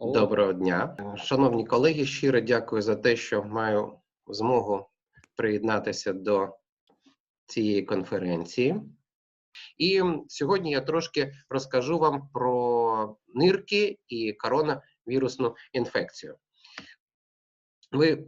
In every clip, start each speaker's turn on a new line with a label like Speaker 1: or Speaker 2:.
Speaker 1: Доброго дня, шановні колеги. Щиро дякую за те, що маю змогу приєднатися до цієї конференції. І сьогодні я трошки розкажу вам про нирки і коронавірусну інфекцію. Ви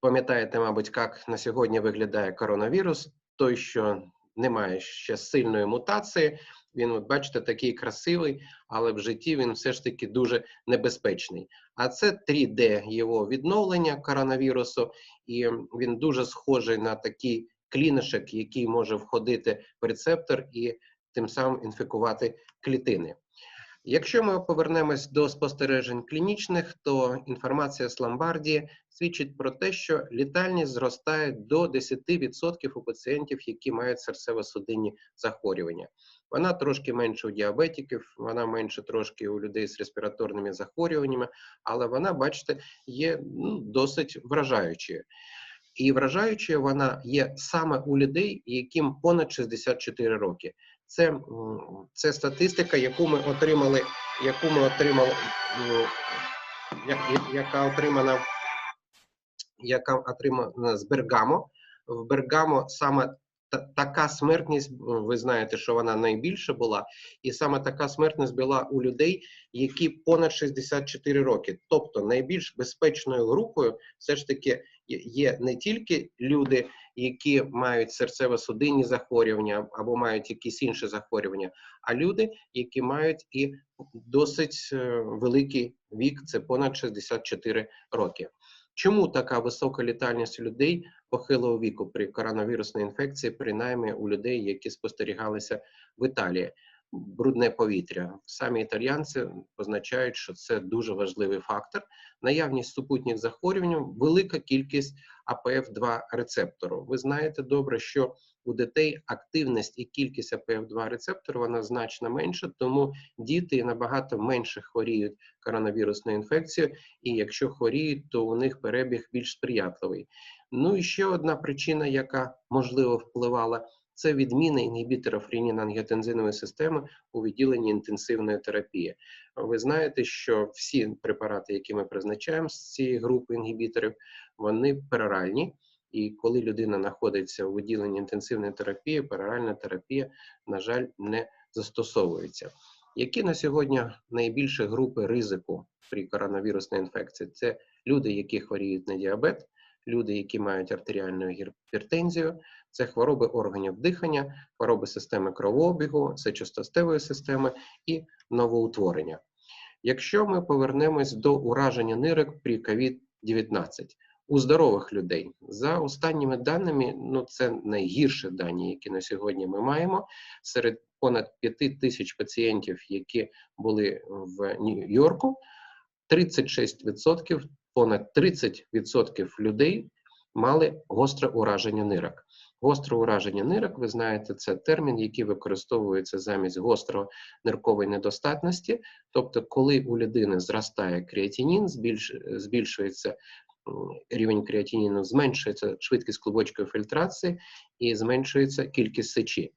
Speaker 1: пам'ятаєте, мабуть, як на сьогодні виглядає коронавірус, той, що не має ще сильної мутації. Він, от бачите, такий красивий, але в житті він все ж таки дуже небезпечний. А це 3D його відновлення коронавірусу, і він дуже схожий на такий клінишок, який може входити в рецептор і тим самим інфікувати клітини. Якщо ми повернемось до спостережень клінічних, то інформація з Ламбардії свідчить про те, що літальність зростає до 10% у пацієнтів, які мають серцево-судинні захворювання. Вона трошки менше у діабетиків, вона менше трошки у людей з респіраторними захворюваннями, але вона, бачите, є ну, досить вражаючою. І вражаючою вона є саме у людей, яким понад 64 роки. Це, це статистика, яку ми отримали, яку ми отримали, я- яка отримана, яка отримана з Бергамо. В Бергамо саме та- така смертність, ви знаєте, що вона найбільша була, і саме така смертність була у людей, які понад 64 роки. Тобто найбільш безпечною групою все ж таки є не тільки люди, які мають серцево-судинні захворювання або мають якісь інші захворювання, а люди, які мають і досить е, великий вік, це понад 64 роки. Чому така висока літальність людей похилого віку при коронавірусній інфекції, принаймні у людей, які спостерігалися в Італії? Брудне повітря. Самі італіянці позначають, що це дуже важливий фактор. Наявність супутніх захворювань, велика кількість АПФ2 рецептору. Ви знаєте добре, що у дітей активність і кількість АПФ2 рецептору вона значно менша, тому діти набагато менше хворіють коронавірусною інфекцією, і якщо хворіють, то у них перебіг більш сприятливий. Ну і ще одна причина, яка можливо впливала, це відміна інгібіторів ренін-ангіотензинової системи у відділенні інтенсивної терапії. Ви знаєте, що всі препарати, які ми призначаємо з цієї групи інгібіторів, вони пероральні. І коли людина знаходиться у відділенні інтенсивної терапії, пероральна терапія, на жаль, не застосовується. Які на сьогодні найбільші групи ризику при коронавірусній інфекції? Це люди, які хворіють на діабет, люди, які мають артеріальну гіпертензію, це хвороби органів дихання, хвороби системи кровообігу, сечостатевої системи і новоутворення. Якщо ми повернемось до ураження нирок при COVID-19 у здорових людей, за останніми даними, ну це найгірші дані, які на сьогодні ми маємо, серед понад 5 тисяч пацієнтів, які були в Нью-Йорку, 36%, понад 30% людей мали гостре ураження нирок. Гостре ураження нирок, ви знаєте, це термін, який використовується замість гостро ниркової недостатності. Тобто, коли у людини зростає креатинін, збільш, збільшується рівень креатиніну, зменшується швидкість клубочкової фільтрації і зменшується кількість сечі.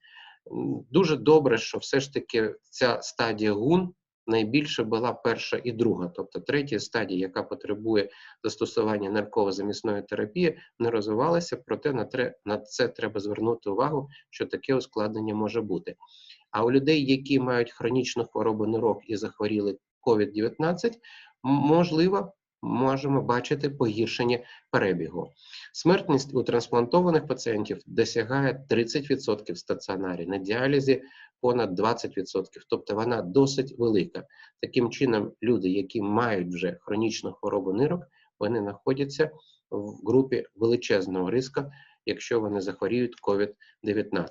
Speaker 1: Дуже добре, що все ж таки ця стадія гун найбільше була перша і друга, тобто третя стадія, яка потребує застосування нарково-замісної терапії, не розвивалася, проте на, тре, це треба звернути увагу, що таке ускладнення може бути. А у людей, які мають хронічну хворобу нирок і захворіли COVID-19, можлива можемо бачити погіршення перебігу. Смертність у трансплантованих пацієнтів досягає 30% в стаціонарі, на діалізі понад 20%, тобто вона досить велика. Таким чином, люди, які мають вже хронічну хворобу нирок, вони знаходяться в групі величезного риска, якщо вони захворіють COVID-19.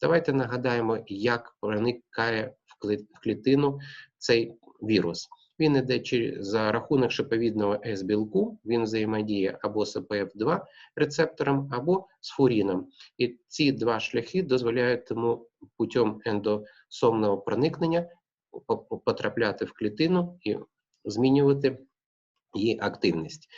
Speaker 1: Давайте нагадаємо, як проникає в клітину цей вірус. Він йде за рахунок шиповідного С-білку, він взаємодіє або з АПФ2 рецептором, або з фуріном. І ці два шляхи дозволяють йому путем ендосомного проникнення по- по- потрапляти в клітину і змінювати її активність.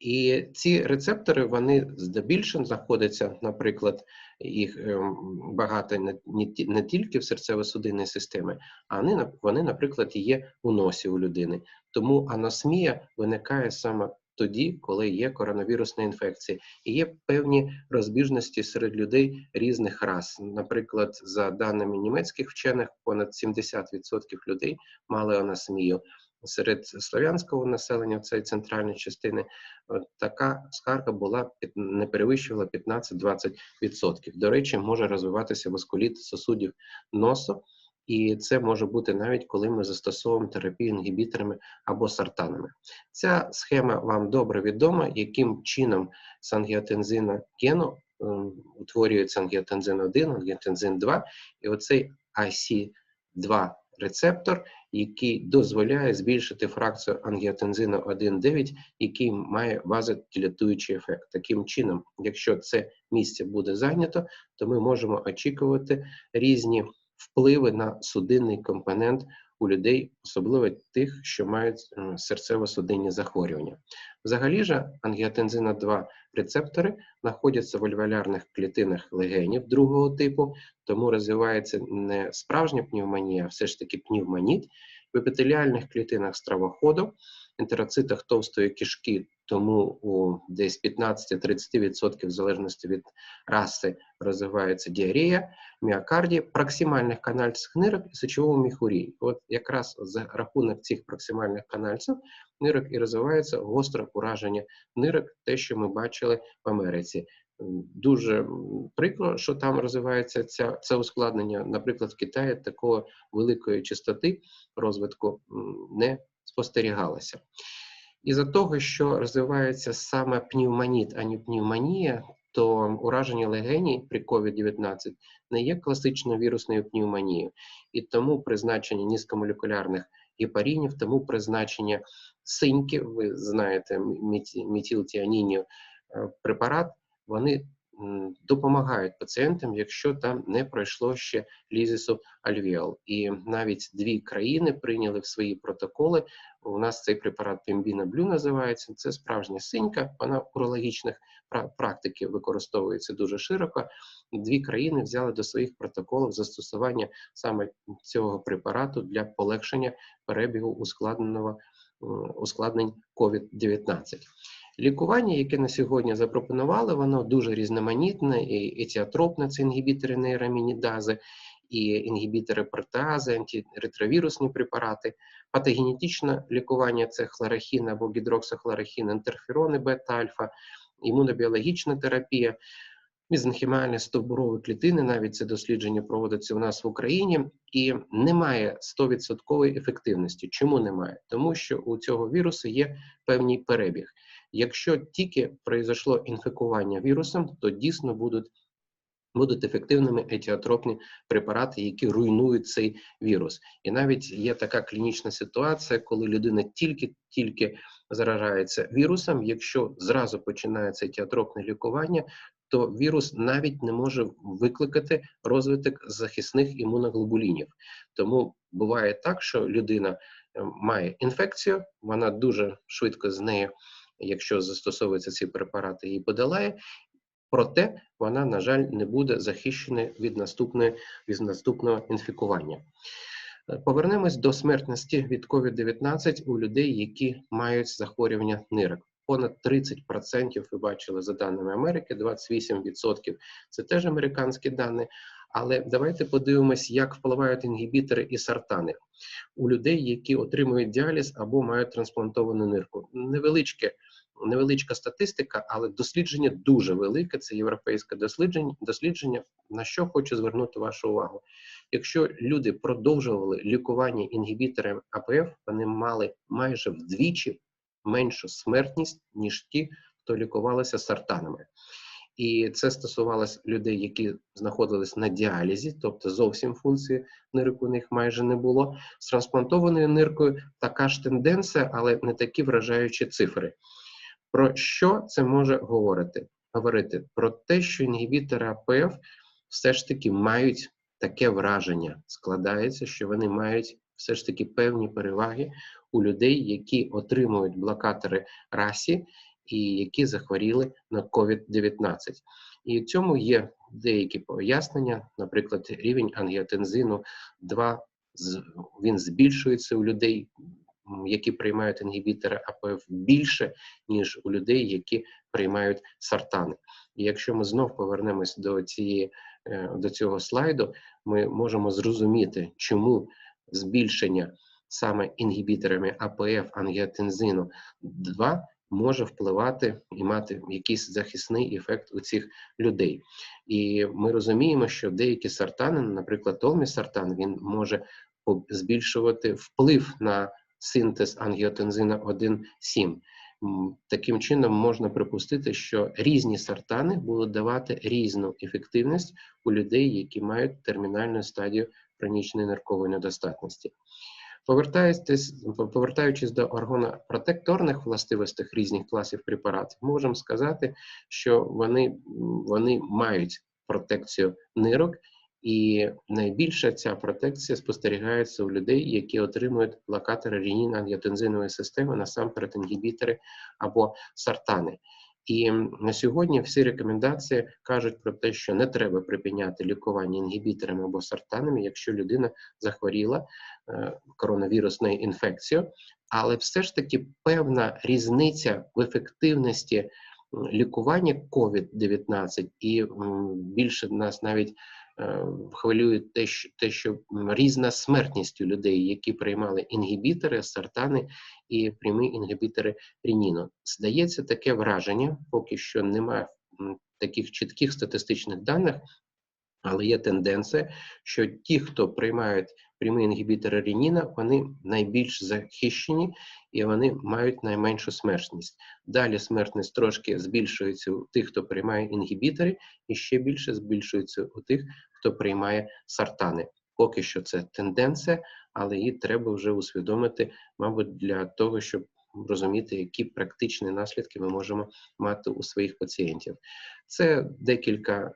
Speaker 1: І ці рецептори вони здебільшого знаходяться, наприклад, їх ем, багато не, не, ті- не тільки в серцево-судинній системі, а вони, вони, наприклад, є у носі у людини. Тому аносмія виникає саме тоді, коли є коронавірусна інфекція. І є певні розбіжності серед людей різних рас. Наприклад, за даними німецьких вчених, понад 70% людей мали аносмію. Серед слов'янського населення цієї центральної частини от така скарга була не перевищувала 15-20%. До речі, може розвиватися васкуліт сосудів носу, і це може бути навіть коли ми застосовуємо терапію інгібіторами або сартанами. Ця схема вам добре відома, яким чином з ангіотензина гену ем, утворюється ангіотензин 1, ангіотензин 2, і оцей IC2 рецептор, який дозволяє збільшити фракцію ангіотензину 1,9, який має вазодилатуючий ефект. Таким чином, якщо це місце буде зайнято, то ми можемо очікувати різні впливи на судинний компонент у людей, особливо тих, що мають е, серцево-судинні захворювання. Взагалі ж ангіотензина 2 рецептори знаходяться в альвеолярних клітинах легенів другого типу, тому розвивається не справжня пневмонія, а все ж таки пневмоніт. В епітеліальних клітинах стравоходу, ентероцитах товстої кишки, тому у десь 15-30% в залежності від раси розвивається діарея, міокарді, проксимальних канальців нирок і сечового міхурії. От якраз за рахунок цих проксимальних канальців нирок і розвивається гостре ураження нирок, те, що ми бачили в Америці. Дуже прикро, що там розвивається ця, це ускладнення. Наприклад, в Китаї такої великої частоти розвитку м, не спостерігалося. Із-за того, що розвивається саме пневмоніт, а не пневмонія, то ураження легеній при COVID-19 не є класичною вірусною пневмонією. І тому призначення низькомолекулярних гепаринів, тому призначення синьки, ви знаєте, меті- е, препарат, вони допомагають пацієнтам, якщо там не пройшло ще лізису альвеол. І навіть дві країни прийняли в свої протоколи. У нас цей препарат Пембіна Блю називається. Це справжня синька. Вона в урологічних пра- практики використовується дуже широко. Дві країни взяли до своїх протоколів застосування саме цього препарату для полегшення перебігу ускладненого ускладнень COVID-19. Лікування, яке на сьогодні запропонували, воно дуже різноманітне, і етіотропне, це інгібітори нейромінідази, і інгібітори протеази, антиретровірусні препарати, патогенетичне лікування це хлорохін або гідроксихлорохін, інтерферони бета-альфа, імунобіологічна терапія, мезенхімальні стовбурові клітини, навіть це дослідження проводиться у нас в Україні, і немає 100% ефективності. Чому немає? Тому що у цього вірусу є певний перебіг. Якщо тільки произошло інфікування вірусом, то дійсно будуть будуть ефективними етіотропні препарати, які руйнують цей вірус. І навіть є така клінічна ситуація, коли людина тільки-тільки заражається вірусом. Якщо зразу починається етіотропне лікування, то вірус навіть не може викликати розвиток захисних імуноглобулінів. Тому буває так, що людина е, має інфекцію, вона дуже швидко з нею, якщо застосовуються ці препарати, її подолає. Проте вона, на жаль, не буде захищена від від наступного інфікування. Е, Повернемось до смертності від COVID-19 у людей, які мають захворювання нирок. Понад 30% ви бачили за даними Америки, 28% це теж американські дані. Але давайте подивимось, як впливають інгібітори і сартани у людей, які отримують діаліз або мають трансплантовану нирку. Невеличке невеличка статистика, але дослідження дуже велике. Це європейське дослідження. Дослідження на що хочу звернути вашу увагу. Якщо люди продовжували лікування інгібіторами АПФ, вони мали майже вдвічі меншу смертність ніж ті, хто лікувалися сартанами. І це стосувалося людей, які знаходились на діалізі, тобто зовсім функції нирок у них майже не було. З трансплантованою ниркою така ж тенденція, але не такі вражаючі цифри. Про що це може говорити? Говорити про те, що інгібітори АПФ все ж таки мають таке враження. Складається, що вони мають все ж таки певні переваги у людей, які отримують блокатори расі і які захворіли на COVID-19. І в цьому є деякі пояснення, наприклад, рівень ангіотензину 2 він збільшується у людей, які приймають інгібітори АПФ більше, ніж у людей, які приймають сартани. І якщо ми знов повернемось до цієї е, до цього слайду, ми можемо зрозуміти, чому збільшення саме інгібіторами АПФ ангіотензину 2 може впливати і мати якийсь захисний ефект у цих людей. І ми розуміємо, що деякі сартани, наприклад, толмісартан, він може збільшувати вплив на синтез ангіотензина 1,7. Таким чином можна припустити, що різні сартани будуть давати різну ефективність у людей, які мають термінальну стадію хронічної ниркової недостатності. Повертаючись до органопротекторних властивостей різних класів препаратів, можемо сказати, що вони, вони мають протекцію нирок, і найбільша ця протекція спостерігається у людей, які отримують блокатори ренін-ангіотензинової системи, насамперед інгібітори або сартани. І на сьогодні всі рекомендації кажуть про те, що не треба припиняти лікування інгібіторами або сартанами, якщо людина захворіла е, коронавірусною інфекцією, але все ж таки певна різниця в ефективності лікування COVID-19 і більше нас навіть хвилює те, що те, що різна смертність у людей, які приймали інгібітори, сартани і прямі інгібітори реніну. Здається, таке враження, поки що немає таких чітких статистичних даних, але є тенденція, що ті, хто приймають прямі інгібітори реніна, вони найбільш захищені і вони мають найменшу смертність. Далі смертність трошки збільшується у тих, хто приймає інгібітори, і ще більше збільшується у тих, хто приймає сартани. Поки що це тенденція, але її треба вже усвідомити, мабуть, для того, щоб розуміти, які практичні наслідки ми можемо мати у своїх пацієнтів. Це декілька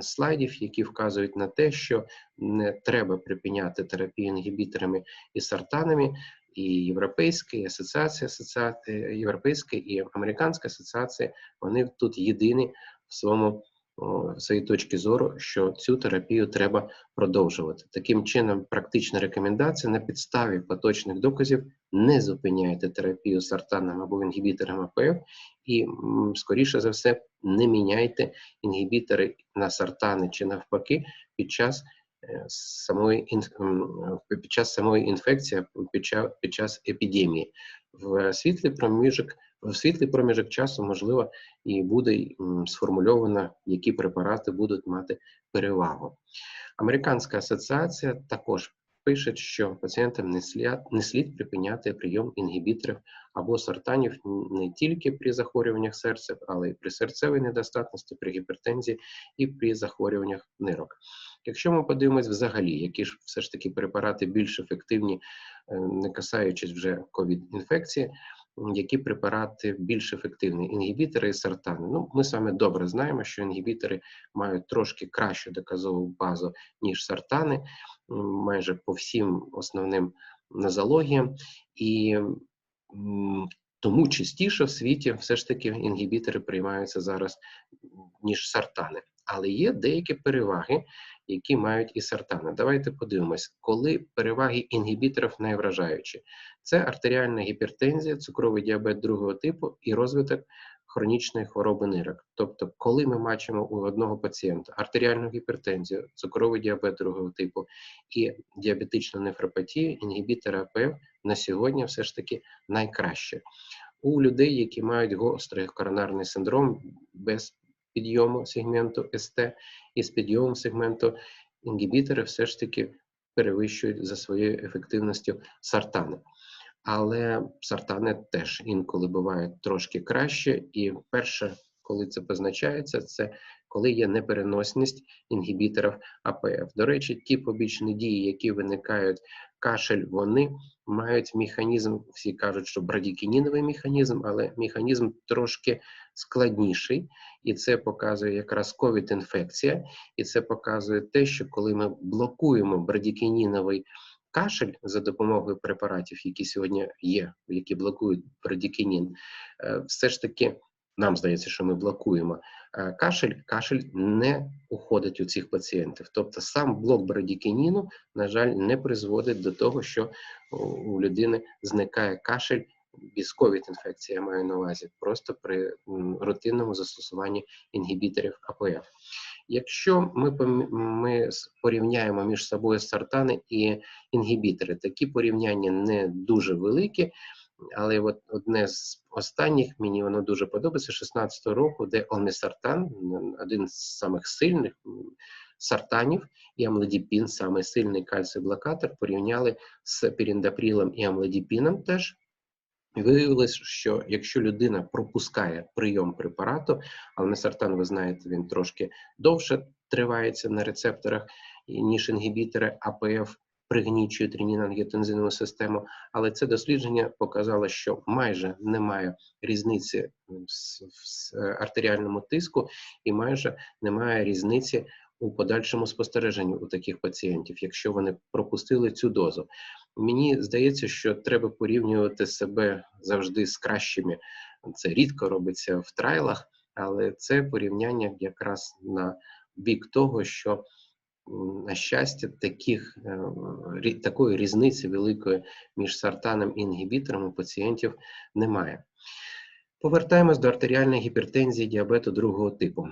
Speaker 1: слайдів, які вказують на те, що не треба припиняти терапію інгібіторами і сартанами. І Європейська і асоціація асоціація, Європейська і Американська асоціація, вони тут єдині в своєму своїй точки зору, що цю терапію треба продовжувати. Таким чином, практична рекомендація на підставі поточних доказів не зупиняйте терапію сартаном або інгібітором АПФ, і, скоріше за все, не міняйте інгібітори на сартани чи навпаки під час самої ін- під час самої інфекції, під час, під час епідемії. В світлий проміжок в світлий проміжок часу, можливо, і буде сформульовано, які препарати будуть мати перевагу. Американська асоціація також пише, що пацієнтам не слід, не слід припиняти прийом інгібіторів або сартанів не тільки при захворюваннях серця, але й при серцевій недостатності, при гіпертензії і при захворюваннях нирок. Якщо ми подивимось взагалі, які ж все ж таки препарати більш ефективні, е, не касаючись вже ковід-інфекції, які препарати більш ефективні інгібітори і сартани. Ну, ми саме добре знаємо, що інгібітори мають трошки кращу доказову базу, ніж сартани, майже по всім основним нозологіям. І тому частіше в світі все ж таки інгібітори приймаються зараз, ніж сартани. Але є деякі переваги, які мають і сартани. Давайте подивимось, коли переваги інгібіторів найвражаючі. Це артеріальна гіпертензія, цукровий діабет другого типу і розвиток хронічної хвороби нирок. Тобто, коли ми бачимо у одного пацієнта артеріальну гіпертензію, цукровий діабет другого типу і діабетичну нефропатію, інгібітори АПФ на сьогодні все ж таки найкраще. У людей, які мають гострий коронарний синдром без підйому сегменту СТ і з підйомом сегменту інгібітори все ж таки перевищують за своєю ефективністю сартани. Але сартани теж інколи бувають трошки краще, і перше, коли це позначається, це коли є непереносність інгібіторів АПФ. До речі, ті побічні дії, які виникають кашель, вони мають механізм, всі кажуть, що брадікініновий механізм, але механізм трошки складніший, і це показує якраз ковід-інфекція, і це показує те, що коли ми блокуємо брадікініновий кашель за допомогою препаратів, які сьогодні є, які блокують брадікінін, е, все ж таки нам здається, що ми блокуємо е, кашель, кашель не уходить у цих пацієнтів. Тобто сам блок брадікініну, на жаль, не призводить до того, що у людини зникає кашель. Без ковід інфекції я маю на увазі, просто при рутинному застосуванні інгібіторів АПФ. Якщо ми ми порівняємо між собою сартани і інгібітори, такі порівняння не дуже великі, але от одне з останніх мені воно дуже подобається 16-го року, де омісартан, один з самих сильних сартанів, і амлодіпін, самий сильний кальций-блокатор, порівняли з піріндапрілом і амлодіпіном теж. Виявилось, що якщо людина пропускає прийом препарату, алмесартан, ви знаєте, він трошки довше тривається на рецепторах, ніж інгібітори АПФ пригнічують ренінангіотензинову систему, але це дослідження показало, що майже немає різниці в артеріальному тиску і майже немає різниці у подальшому спостереженні у таких пацієнтів, якщо вони пропустили цю дозу. Мені здається, що треба порівнювати себе завжди з кращими. Це рідко робиться в трайлах, але це порівняння якраз на бік того, що на щастя, таких, е, такої різниці великої між сартаном і інгібітором у пацієнтів немає. Повертаємось до артеріальної гіпертензії діабету другого типу.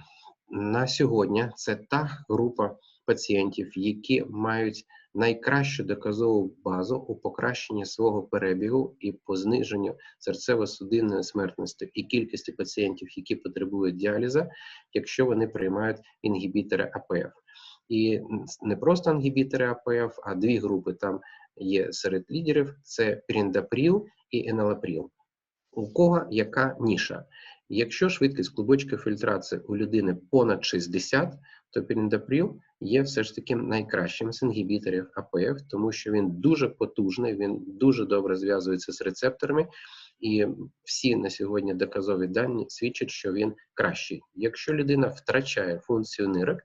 Speaker 1: На сьогодні це та група пацієнтів, які мають найкращу доказову базу у покращенні свого перебігу і по зниженню серцево-судинної смертності і кількості пацієнтів, які потребують діаліза, якщо вони приймають інгібітори АПФ. І не просто інгібітори АПФ, а дві групи там є серед лідерів: це Піріндапріл і Еналапріл. У кого яка ніша? Якщо швидкість клубочка фільтрації у людини понад 60, то піріндапріл є все ж таки найкращим з інгібіторів АПФ, тому що він дуже потужний, він дуже добре зв'язується з рецепторами, і всі на сьогодні доказові дані свідчать, що він кращий. Якщо людина втрачає функцію нирок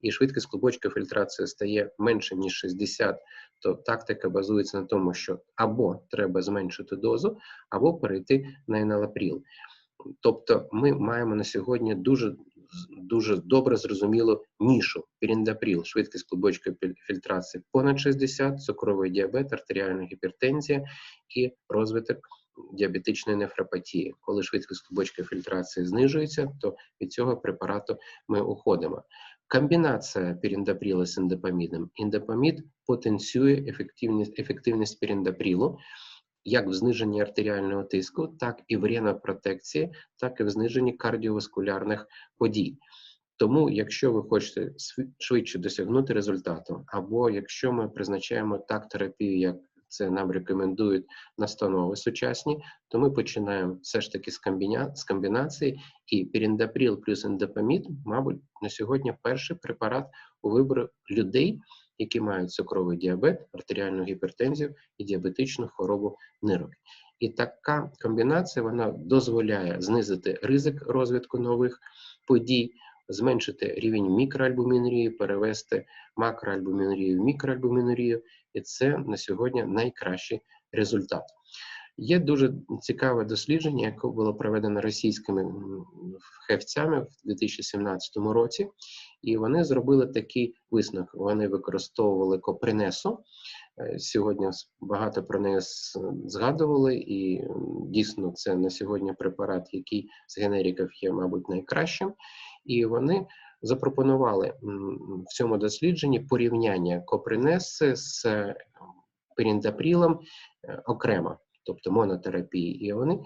Speaker 1: і швидкість клубочка фільтрації стає менше ніж 60, то тактика базується на тому, що або треба зменшити дозу, або перейти на еналапріл. Тобто ми маємо на сьогодні дуже дуже добре зрозумілу нішу піріндапріл, швидкість клубочкової фільтрації понад 60, цукровий діабет, артеріальна гіпертензія і розвиток діабетичної нефропатії. Коли швидкість клубочкової фільтрації знижується, то від цього препарату ми уходимо. Комбінація піріндапріла з індопамідом. Індопамід потенціює ефективність ефективність піріндапрілу, як в зниженні артеріального тиску, так і в ренопротекції, так і в зниженні кардіоваскулярних подій. Тому, якщо ви хочете швидше досягнути результату, або якщо ми призначаємо так терапію, як це нам рекомендують настанови сучасні, то ми починаємо все ж таки з, комбіна... з комбінації, і піріндапріл плюс ендопамід, мабуть, на сьогодні перший препарат у виборі людей, які мають цукровий діабет, артеріальну гіпертензію і діабетичну хворобу нирок. І така комбінація вона дозволяє знизити ризик розвитку нових подій, зменшити рівень мікроальбумінурії, перевести макроальбумінурію в мікроальбумінурію, і це на сьогодні найкращий результат. Є дуже цікаве дослідження, яке було проведено російськими фахівцями в 2017 році, і вони зробили такий висновок. Вони використовували копринесу. Е, сьогодні багато про неї згадували, і дійсно це на сьогодні препарат, який з генериків є, мабуть, найкращим. І вони запропонували в цьому дослідженні порівняння копринеси з періндапрілом е, окремо тобто монотерапії, і вони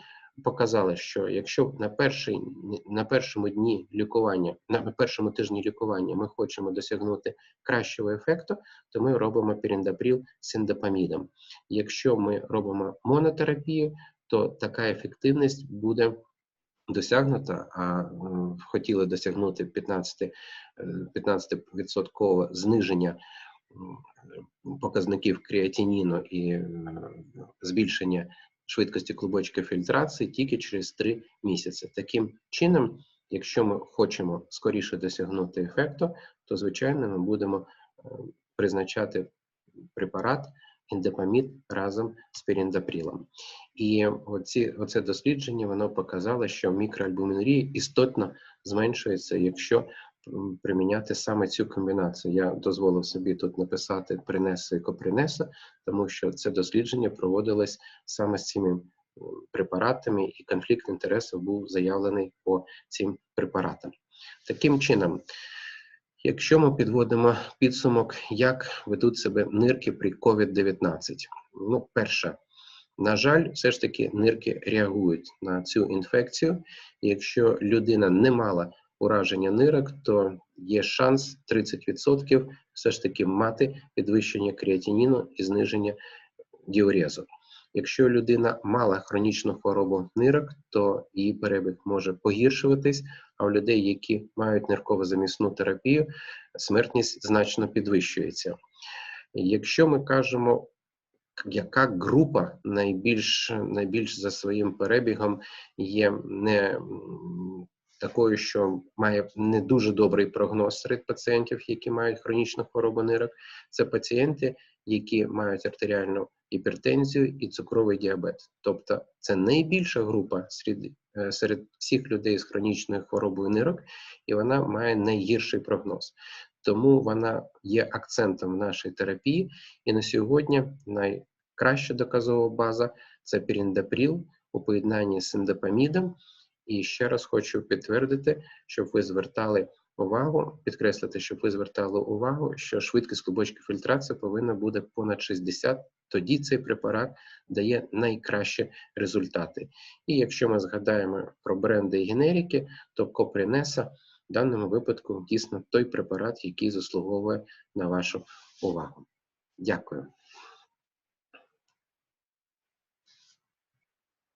Speaker 1: показали, що якщо на перший, на першому дні лікування, на першому тижні лікування ми хочемо досягнути кращого ефекту, то ми робимо піріндапріл з індопамідом. Якщо ми робимо монотерапію, то така ефективність буде досягнута, а хотіли досягнути 15%, 15% зниження показників креатиніну і е, збільшення швидкості клубочка фільтрації тільки через 3 місяці. Таким чином, якщо ми хочемо скоріше досягнути ефекту, то звичайно ми будемо е, призначати препарат індепамід разом з піріндапрілом. І оці, оце дослідження воно показало, що мікроальбумінурія істотно зменшується, якщо приміняти саме цю комбінацію. Я дозволив собі тут написати принеса і копринеса, тому що це дослідження проводилось саме з цими препаратами, і конфлікт інтересів був заявлений по цим препаратам. Таким чином, якщо ми підводимо підсумок, як ведуть себе нирки при COVID-19, ну, перше, на жаль, все ж таки нирки реагують на цю інфекцію. Якщо людина не мала ураження нирок, то є шанс 30% все ж таки мати підвищення креатиніну і зниження діурезу. Якщо людина мала хронічну хворобу нирок, то її перебіг може погіршуватись, а у людей, які мають нирково-замісну терапію, смертність значно підвищується. Якщо ми кажемо, яка група найбільш, найбільш за своїм перебігом є не такою, що має не дуже добрий прогноз серед пацієнтів, які мають хронічну хворобу нирок, це пацієнти, які мають артеріальну гіпертензію і цукровий діабет. Тобто це найбільша група серед, е, серед всіх людей з хронічною хворобою нирок, і вона має найгірший прогноз. Тому вона є акцентом в нашій терапії. І на сьогодні найкраща доказова база це піріндапріл у поєднанні з індопамідом. І ще раз хочу підтвердити, щоб ви звертали увагу, підкреслити, щоб ви звертали увагу, що швидкість клубочки фільтрації повинна бути понад 60, тоді цей препарат дає найкращі результати. І якщо ми згадаємо про бренди і генерики, то Копринеса в даному випадку дійсно той препарат, який заслуговує на вашу увагу. Дякую.